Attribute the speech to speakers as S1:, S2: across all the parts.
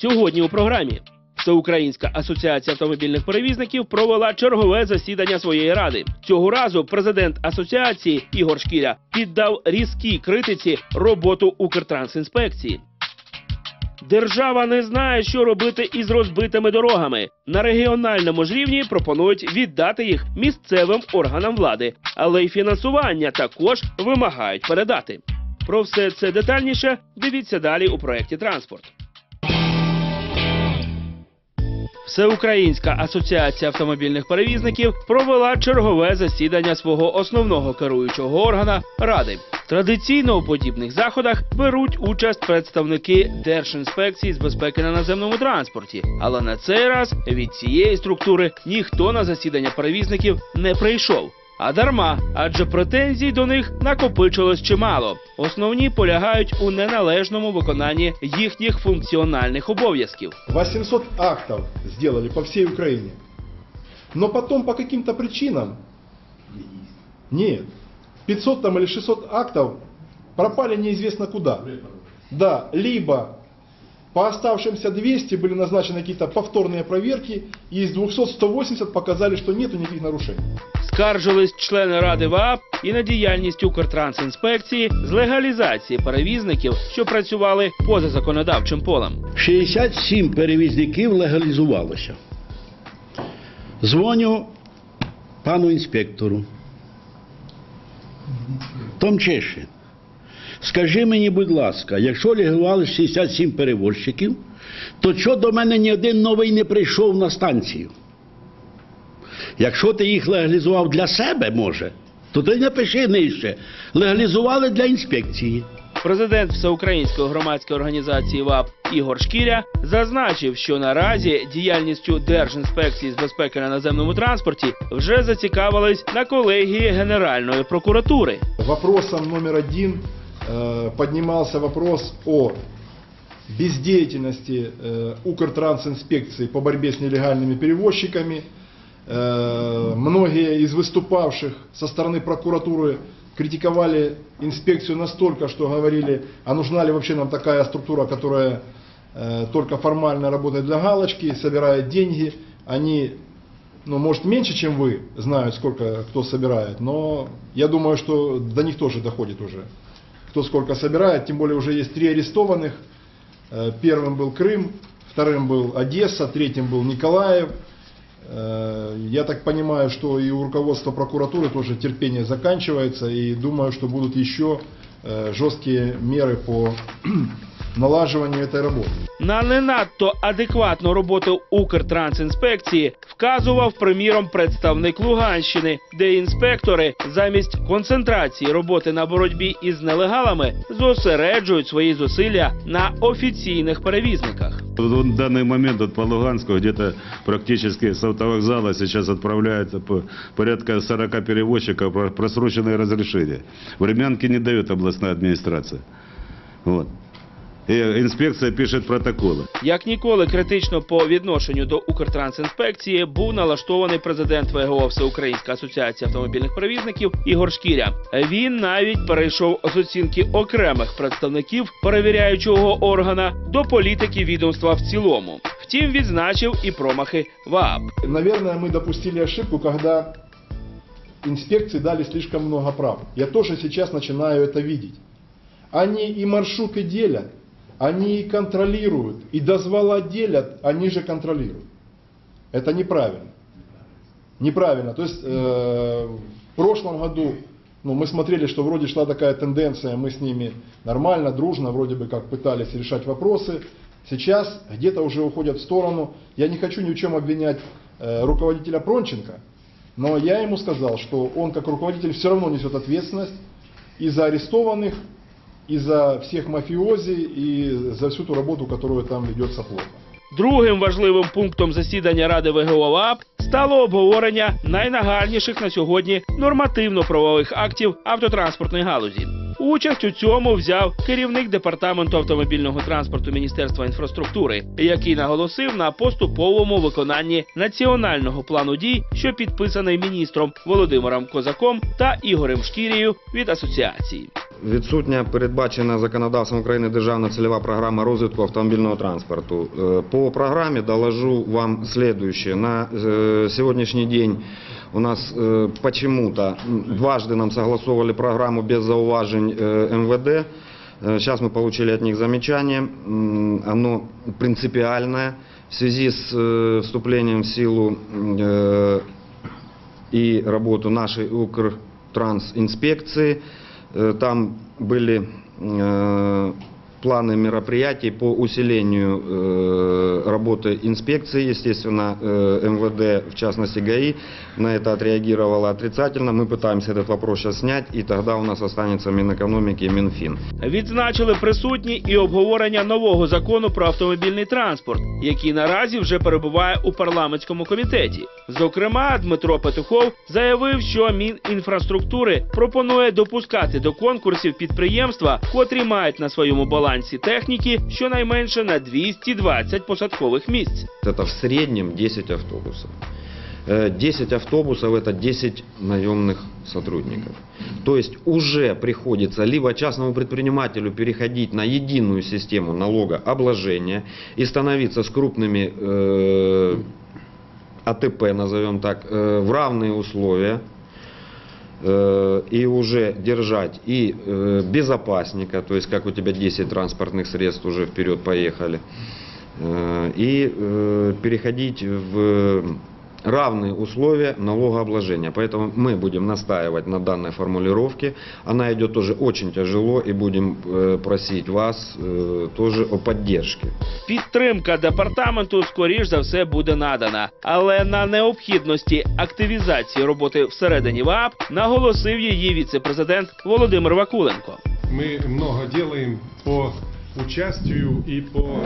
S1: Сьогодні у програмі Всеукраїнська асоціація автомобільних перевізників провела чергове засідання своєї ради. Цього разу президент асоціації Ігор Шкіря піддав різкій критиці роботу Укртрансінспекції. Держава не знає, що робити із розбитими дорогами. На регіональному ж рівні пропонують віддати їх місцевим органам влади, але й фінансування також вимагають передати. Про все це детальніше дивіться далі у проєкті Транспорт. Всеукраїнська асоціація автомобільних перевізників провела чергове засідання свого основного керуючого органа ради. Традиційно у подібних заходах беруть участь представники Держінспекції з безпеки на наземному транспорті. Але на цей раз від цієї структури ніхто на засідання перевізників не прийшов. А дарма, адже претензій до них накопичилось чимало. Основні полягають у неналежному виконанні їхніх функціональних обов'язків.
S2: 800 актов сделали по всей Украине. Но потом по каким-то причинам... Нет. 500 там или 600 актов пропали неизвестно куда. Да, либо по оставшимся 200 были назначены какие-то повторные проверки, и из 200 180 показали, что нету никаких нарушений.
S1: Скаржились члени ради ВАП і на діяльність Укртрансінспекції з легалізації перевізників, що працювали поза законодавчим полем.
S3: 67 перевізників легалізувалося. Дзвоню пану інспектору. Томчеше, скажи мені, будь ласка, якщо легалізували 67 перевозчиків, то чого до мене ні один новий не прийшов на станцію? Якщо ти їх легалізував для себе, може, то ти напиши нижче. Легалізували для інспекції.
S1: Президент Всеукраїнської громадської організації ВАП Ігор Шкіря зазначив, що наразі діяльністю Держінспекції з безпеки на наземному транспорті вже зацікавились на колегії Генеральної прокуратури.
S2: Вопросом номер один поднимался вопрос о бездеятельности э, Укртрансинспекции по борьбе с нелегальными перевозчиками. Э, многие из выступавших со стороны прокуратуры критиковали инспекцию настолько, что говорили, а нужна ли вообще нам такая структура, которая э, только формально работает для галочки, собирает деньги. Они ну, может, меньше, чем вы, знают, сколько кто собирает, но я думаю, что до них тоже доходит уже, кто сколько собирает, тем более уже есть три арестованных. Э, Первым был Крым, вторым был Одесса, третьим был Николаев. Э, Я так понимаю, что и у руководства прокуратуры тоже терпение заканчивается, и думаю, что будут еще э, жесткие меры по налаживанию этой работы.
S1: На не надто адекватну роботу Укртрансінспекції вказував приміром представник Луганщини, де інспектори замість концентрації роботи на боротьбі із нелегалами зосереджують свої зусилля на офіційних перевізниках.
S4: Вот В данный момент вот по Луганску где-то практически с автовокзала сейчас отправляется по- порядка 40 перевозчиков про- просроченные разрешения. Времянки не дает областная администрация. Вот. И инспекция пишет протоколы.
S1: Як ніколи критично по відношенню до Укртрансінспекції був налаштований президент ВГО Всеукраїнська асоціація автомобільних перевізників Ігор Шкіря. Він навіть перейшов з оцінки окремих представників перевіряючого органа до політики відомства в цілому. Втім, відзначив і промахи ВАП.
S2: Наверное, мы допустили ошибку, когда инспекции дали слишком много прав. Я тоже сейчас начинаю это видеть. Они и маршруты делят, они и контролируют, и дозвола делят, они же контролируют. Это неправильно. Неправильно. То есть э, в прошлом году ну, мы смотрели, что вроде шла такая тенденция, мы с ними нормально, дружно, вроде бы как пытались решать вопросы. Сейчас где-то уже уходят в сторону. Я не хочу ни в чем обвинять э, руководителя Пронченко, но я ему сказал, что он как руководитель все равно несет ответственность и за арестованных, и за всех мафиози, и за всю ту работу, которая там ведется плохо.
S1: Другим важливим пунктом засідання Ради ВГО ВАП стало обговорення найнагальніших на сьогодні нормативно-правових актів автотранспортної галузі. Участь у цьому взяв керівник департаменту автомобільного транспорту Міністерства інфраструктури, який наголосив на поступовому виконанні національного плану дій, що підписаний міністром Володимиром Козаком та Ігорем Шкірією від асоціації.
S5: відсутня передбачена законодавством України державна цільова програма розвитку автомобільного транспорту. Е, По програмі доложу вам следующее. На е, сегодняшний день у нас э, почему-то м, дважды нам согласовывали программу без зауважень э, МВД. Сейчас мы получили от них замечание. М, Оно принципиальное в связи с э, вступлением в силу э, и работу нашей Укртрансинспекции. Э, Там были э, планы мероприятий по усилению э, работы инспекции, естественно, э, МВД, в частности ГАИ, на это отреагировало отрицательно. Мы пытаемся этот вопрос сейчас снять, и тогда у нас останется Минэкономики и Минфин.
S1: Відзначили присутні і обговорення нового закону про автомобільний транспорт, який наразі вже перебуває у парламентському комітеті. Зокрема, Дмитро Петухов заявив, що Мінінфраструктури пропонує допускати до конкурсів підприємства, котрі мають на своєму балансі техніки щонайменше на 220 посадкових місць.
S5: Це в середньому 10 автобусов. Э, 10 автобусов это 10 наемных сотрудников. То есть уже приходится либо частному предпринимателю переходить на единую систему налогообложения и становиться с крупными э, АТП, назовем так, э, в равные условия э, и уже держать и э, безопасника, то есть как у тебя 10 транспортных средств уже вперед поехали, э, и э, переходить в равные условия налогообложения. Поэтому мы будем настаивать на данной формулировке. Она идет тоже очень тяжело и будем э, просить вас э, тоже о поддержке.
S1: Підтримка департаменту скоріш за все буде надана, але на необхідності активізації роботи всередині ВАП наголосив її віце-президент Володимир Вакуленко.
S6: Мы много делаем по участию и по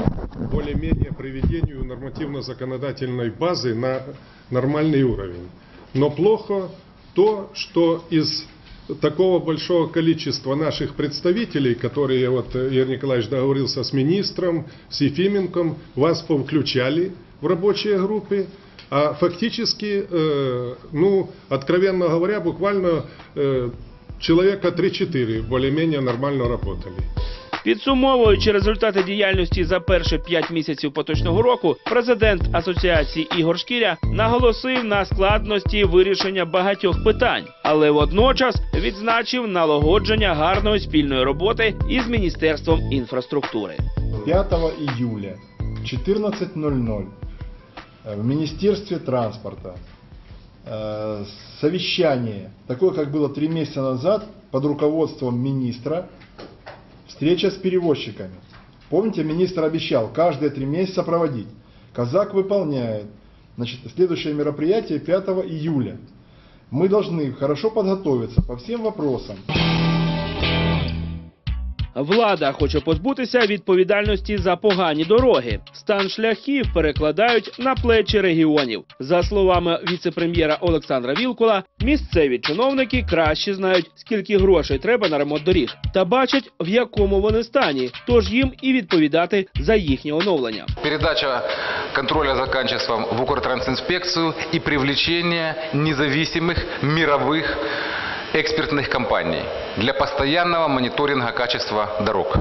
S6: более-менее приведению нормативно-законодательной базы на нормальный уровень. Но плохо то, что из такого большого количества наших представителей, которые, вот Игорь Николаевич договорился с министром, с Ефименком, вас повключали в рабочие группы, а фактически, э, ну, откровенно говоря, буквально э, человека 3-4 более-менее нормально работали.
S1: Підсумовуючи результати діяльності за перші п'ять місяців поточного року, президент асоціації Ігор Шкіря наголосив на складності вирішення багатьох питань, але водночас відзначив налагодження гарної спільної роботи із міністерством інфраструктури.
S2: 5 июля в 14.00 э, в Министерстве транспорта э, совещание, такое, как было три месяца назад, под руководством министра, встреча с перевозчиками. Помните, министр обещал каждые три месяца проводить. Казак выполняет. Значит, следующее мероприятие 5 июля. Мы должны хорошо подготовиться по всем вопросам.
S1: Влада хоче позбутися відповідальності за погані дороги. Стан шляхів перекладають на плечі регіонів. За словами віце-прем'єра Олександра Вілкула, місцеві чиновники краще знають, скільки грошей треба на ремонт доріг, та бачать, в якому вони стані. Тож їм і відповідати за їхнє оновлення.
S7: Передача контроля за качеством в Укртрансинспекцию и привлечение независимых мировых экспертных компаний для постоянного мониторинга качества дорог.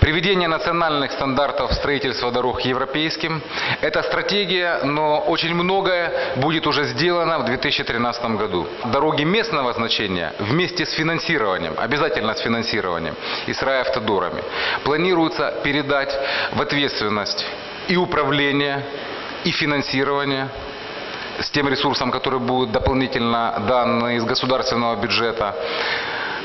S7: Приведение национальных стандартов строительства дорог европейским – это стратегия, но очень многое будет уже сделано в 2013 году. Дороги местного значения вместе с финансированием, обязательно с финансированием и с райавтодорами, планируется передать в ответственность и управление, и финансирование с тем ресурсом, который будет дополнительно дан из государственного бюджета,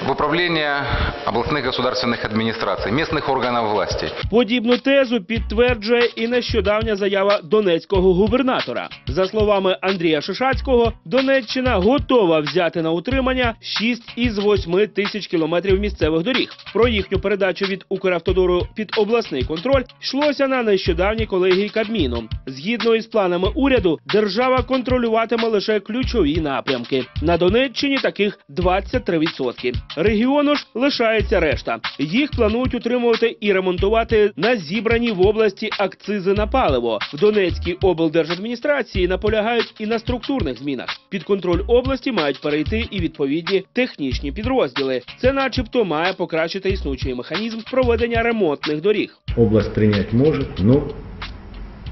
S7: в управление областных государственных администраций, местных органов власти.
S1: Подібну тезу підтверджує і нещодавня заява донецького губернатора. За словами Андрія Шишацького, Донеччина готова взяти на утримання 6 із 8 тисяч кілометрів місцевих доріг. Про їхню передачу від Укравтодору під обласний контроль йшлося на нещодавній колегії Кабміну. Згідно із планами уряду, держава контролюватиме лише ключові напрямки. На Донеччині таких 23%. Регіону ж лишається решта. Їх планують утримувати і ремонтувати на зібрані в області акцизи на паливо. В Донецькій облдержадміністрації наполягають і на структурних змінах. Під контроль області мають перейти і відповідні технічні підрозділи. Це, начебто, має покращити існуючий механізм проведення ремонтних доріг.
S8: область принять может, но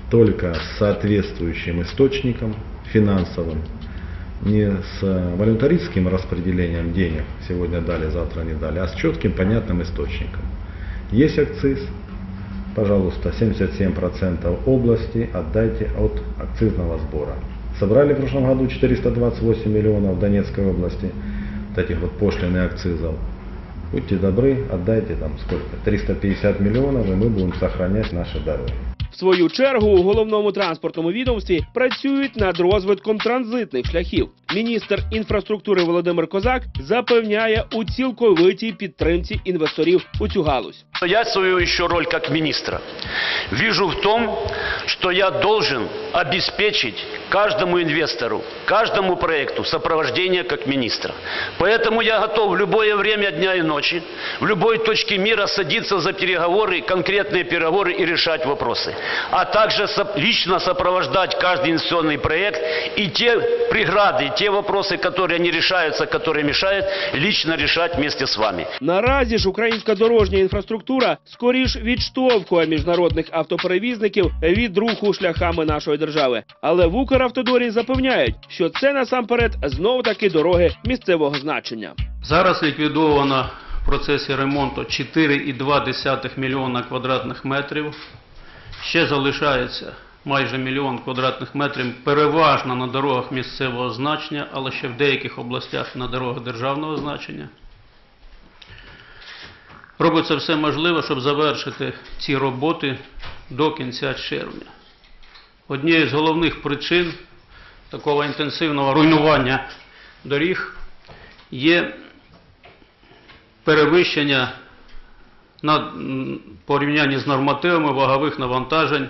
S8: только с соответствующим источником финансовым, не с волюнтаристским распределением денег, сегодня дали, завтра не дали, а с четким, понятным источником. Есть акциз, пожалуйста, 77% области отдайте от акцизного сбора. Собрали в прошлом году 428 миллионов в Донецкой области, вот этих вот пошлин и акцизов. Будьте добры, отдайте там сколько? 350 миллионов, и мы будем сохранять наши дороги.
S1: В свою чергу у головному транспортному відомстві працюють над розвитком транзитних шляхів. Міністр інфраструктури Володимир Козак запевняє у цілковитій підтримці інвесторів у цю галузь.
S9: Я свою еще роль как министра вижу в том, что я должен обеспечить каждому инвестору, каждому проекту сопровождение как министра. Поэтому я готов в любое время дня и ночи, в любой точке мира садиться за переговоры, конкретные переговоры и решать вопросы. А также соп- лично сопровождать каждый инвестиционный проект и те преграды, те вопросы, которые не решаются, которые мешают, лично решать вместе с вами.
S1: Наразі ж українська дорожня інфраструктура скоріш відштовхує міжнародних автоперевізників від руху шляхами нашої держави. Але в Укравтодорі запевняють, що це насамперед знов таки дороги місцевого значення.
S10: Зараз ліквідовано в процесі ремонту 4,2 мільйона квадратних метрів. Ще залишається майже мільйон квадратних метрів переважно на дорогах місцевого значення, але ще в деяких областях на дорогах державного значення. Робиться все можливе, щоб завершити ці роботи до кінця червня. Однією з головних причин такого інтенсивного руйнування доріг є перевищення на порівнянні з нормативами вагових навантажень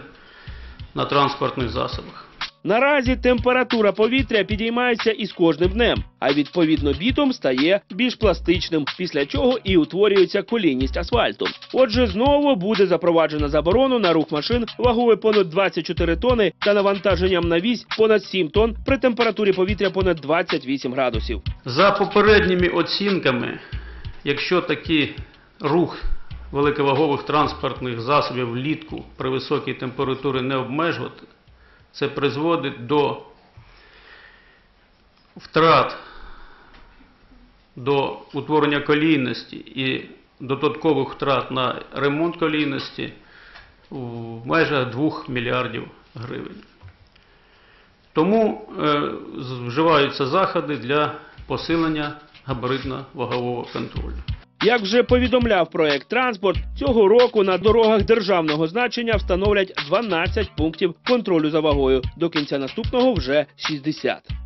S10: на транспортних засобах.
S1: Наразі температура повітря підіймається із кожним днем, а відповідно бітум стає більш пластичним, після чого і утворюється колійність асфальту. Отже, знову буде запроваджена заборону на рух машин вагою понад 24 тони та навантаженням на вісь понад 7 тонн при температурі повітря понад 28 градусів.
S10: За попередніми оцінками, якщо такий рух великовагових транспортних засобів влітку при високій температурі не обмежувати, це призводить до втрат до утворення колійності і додаткових втрат на ремонт колійності в межах 2 мільярдів гривень. Тому е, вживаються заходи для посилення габаритно-вагового контролю.
S1: Як вже повідомляв проект транспорт, цього року на дорогах державного значення встановлять 12 пунктів контролю за вагою. До кінця наступного вже 60.